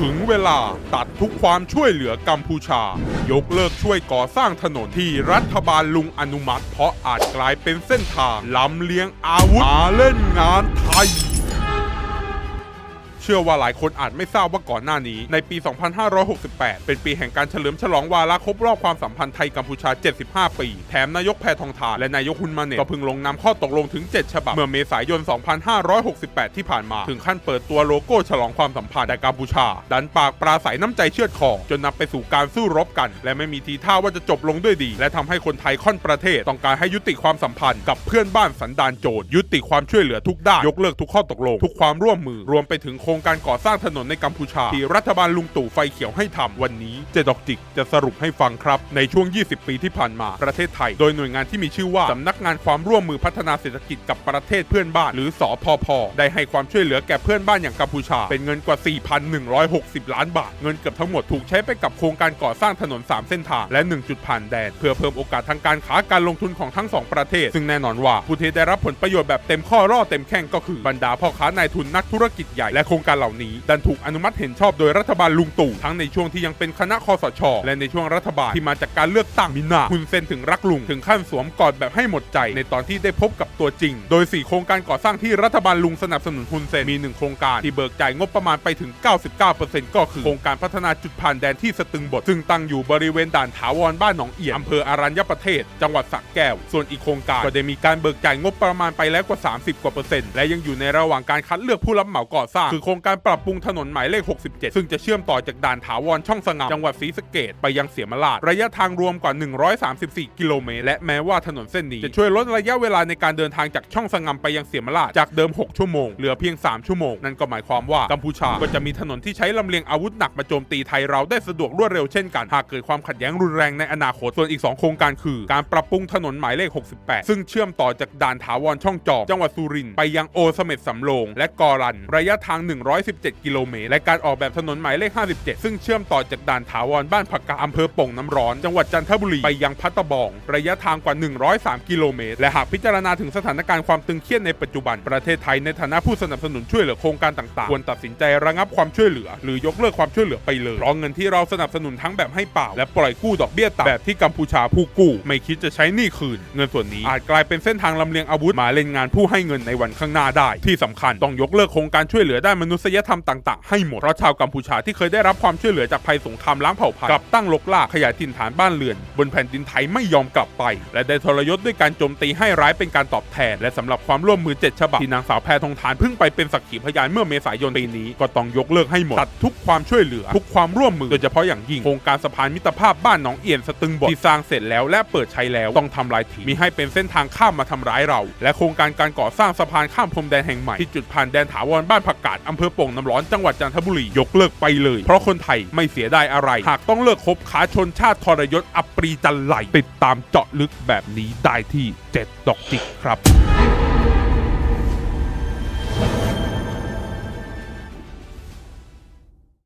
ถึงเวลาตัดทุกความช่วยเหลือกัมพูชา ยกเลิกช่วยก่อสร้างถนนที่รัฐบาลลุงอนุมัติ เพราะอาจกลายเป็นเส้นทางลำเลียงอาวุธมาเล่นงานไทย ชื่อว่าหลายคนอาจไม่ทราบว่าก่อนหน้านี้ ในปี 2568 เป็นปีแห่งการเฉลิมฉลองวาระครบรอบความสัมพันธ์ไทยกัมพูชา 75 ปี แถมนายกแพทองทานและนายกฮุนมาเนตก็พิ่งลงนามข้อตกลงถึง 7 ฉบับ เมื่อเมษายน 2568 ที่ผ่านมา ถึงขั้นเปิดตัวโลโก้ฉลองความสัมพันธ์แต่กัมพูชา ดันปากปราศัยน้ำใจเชือดคอจนนำไปสู่การสู้รบกัน และไม่มีทีท่าว่าจะจบลงด้วยดี และทำให้คนไทยค่อนประเทศ ต้องการให้ยุติความสัมพันธ์กับเพื่อนบ้านสันดานโจรยุติความช่วยเหลือทุกด้านยกเลิกทุกข้อตกลง ทุกความร่วมมือรวมไปถึงโครงการก่อสร้างถนนในกัมพูชา ที่รัฐบาลลุงตู่ไฟเขียวให้ทำวันนี้เจดอกจิกจะสรุปให้ฟังครับ ในช่วง 20 ปีที่ผ่านมาประเทศไทย โดยหน่วยงานที่มีชื่อว่าสำนักงานความร่วมมือพัฒนาเศรษฐกิจกับประเทศเพื่อนบ้าน หรือสอพพได้ให้ความช่วยเหลือแก่เพื่อนบ้านอย่างกัมพูชา เป็นเงินกว่า 4,160 ล้านบาท เงินเกือบทั้งหมดถูกใช้ไปกับโครงการก่อสร้างถนน 3 เส้นทาง และ 1 จุดผ่านแดน เพื่อเพิ่มโอกาสทางการค้าการลงทุนของทั้งสองประเทศ ซึ่งแน่นอนว่าผู้ที่ได้รับผลประโยชน์แบบเต็มข้อร่อเต็มแข้งก็คือบรรดาพ่อค้านายทุนนักธุรกิจใหญ่และโครงการเหล่านี้ ดันถูกอนุมัติเห็นชอบโดยรัฐบาลลุงตู่ทั้งในช่วงที่ยังเป็นคณะคอสช และในช่วงรัฐบาลที่มาจากการเลือกตั้งมินาคุณเซนถึงรักลุง ถึงขั้นสวมกอดแบบให้หมดใจ ในตอนที่ได้พบกับตัวจริง โดย 4 โครงการก่อสร้างที่รัฐบาลลุงสนับสนุนฮุนเซนมี 1 โครงการที่เบิกจ่ายงบประมาณไปถึง 99%ก็คือโครงการพัฒนาจุดผ่านแดนที่สตึงบทซึ่งตั้งอยู่บริเวณด่านถาวรบ้านหนองเอี่ยมอำเภออารัญญประเทศ จังหวัดสระแก้ว ส่วนอีกโครงการก็ได้มีการเบิกจ่ายงบประมาณไปแล้วกว่า 30 กว่าเปอร์เซ็นต์และยังอยู่ในระหว่างการคัดเลือกผู้รับเหมาก่อสร้างคือโคครงการปรับปรุงถนนหมายเลข 67 ซึ่งจะเชื่อมต่อจากด่านถาวรช่องสงามจังหวัดศรีสะเกดไปยังเสียมราชระยะทางรวมกว่า 134 กิโลเมตรและแม้ว่าถนนเส้นนี้จะช่วยลดระยะเวลาในการเดินทางจากช่องสงามไปยังเสียมราชจากเดิม 6 ชั่วโมงเหลือเพียง 3 ชั่วโมง นั่นก็หมายความว่ากัมพูชาก็จะมีถนนที่ใช้ลำเลียงอาวุธหนักมาโจมตีไทยเราได้สะดวกรวดเร็วเช่นกันหากเกิดความขัดแย้งรุนแรงในอนาคตส่วนอีก 2 โครงการคือ การปรับปรุงถนนหมายเลข 68 ซึ่งเชื่อมต่อจากด่านถาวรช่องจอกจังหวัดสุรินทร์ไปยังโอสเม็ดสำโรงและกอรัน ระยะทาง117 กิโลเมตร และการออกแบบถนนหมายเลข 57 ซึ่งเชื่อมต่อจากด่านถาวรบ้านผักกาอำเภอป่งน้ำร้อน จังหวัดจันทบุรี ไปยังพัตตะบอง ระยะทางกว่า 103 กิโลเมตร และหากพิจารณาถึงสถานการณ์ความตึงเครียดในปัจจุบัน ประเทศไทยในฐานะผู้สนับสนุนช่วยเหลือโครงการต่างๆ ควรตัดสินใจระงับความช่วยเหลือ หรือยกเลิกความช่วยเหลือไปเลยเพราะเงินที่เราสนับสนุนทั้งแบบให้เปล่า และปล่อยกู้ดอกเบี้ยต่ำแบบที่กัมพูชาผู้กู้ ไม่คิดจะใช้หนี้คืน เงินส่วนนี้อาจกลายเป็นเส้นทางลำเลียงอาวุธมาเล่นงานผู้ให้เงินในวันข้างหน้าได้ ที่สำคัญต้องยกเลิกโครงการช่วยเหลือด้านมนุษยธรรมต่างๆ ให้หมดเพราะชาวกัมพูชาที่เคยได้รับความช่วยเหลือจากภัยสงครามล้างเผ่าพันธุ์กลับตั้งลกลากขยายถิ่นฐานบ้านเรือน บนแผ่นดินไทยไม่ยอมกลับไป และได้ทรยศด้วยการโจมตีให้ร้ายเป็นการตอบแทน และสำหรับความร่วมมือเจ็ดฉบับที่นางสาวแพทองทานเพิ่งไปเป็นสักขีพยานเมื่อเมษายนปีนี้ก็ต้องยกเลิกให้หมดตัดทุกความช่วยเหลือทุกความร่วมมือโดยเฉพาะอย่างยิ่งโครงการสะพานมิตรภาพบ้านหนองเอียนสตึงบทที่สร้างเสร็จแล้วและเปิดใช้แล้วต้องทำลายทิ้งมิให้เป็นเส้นทางข้ามมาทำร้ายเรา และโครงการการก่อสร้างสะพานข้ามพรมแดนแห่งใหม่ที่จุดผ่านแดนถาวรบ้านผักกาดอำเภอโป่งน้ำร้อนจังหวัดจันทบุรียกเลิกไปเลย เพราะคนไทยไม่เสียดายอะไร หากต้องเลิกคบค้าชนชาติทรยศอัปรีจันไหลติดตามเจาะลึกแบบนี้ได้ที่เจ็ดดอกจิกครับ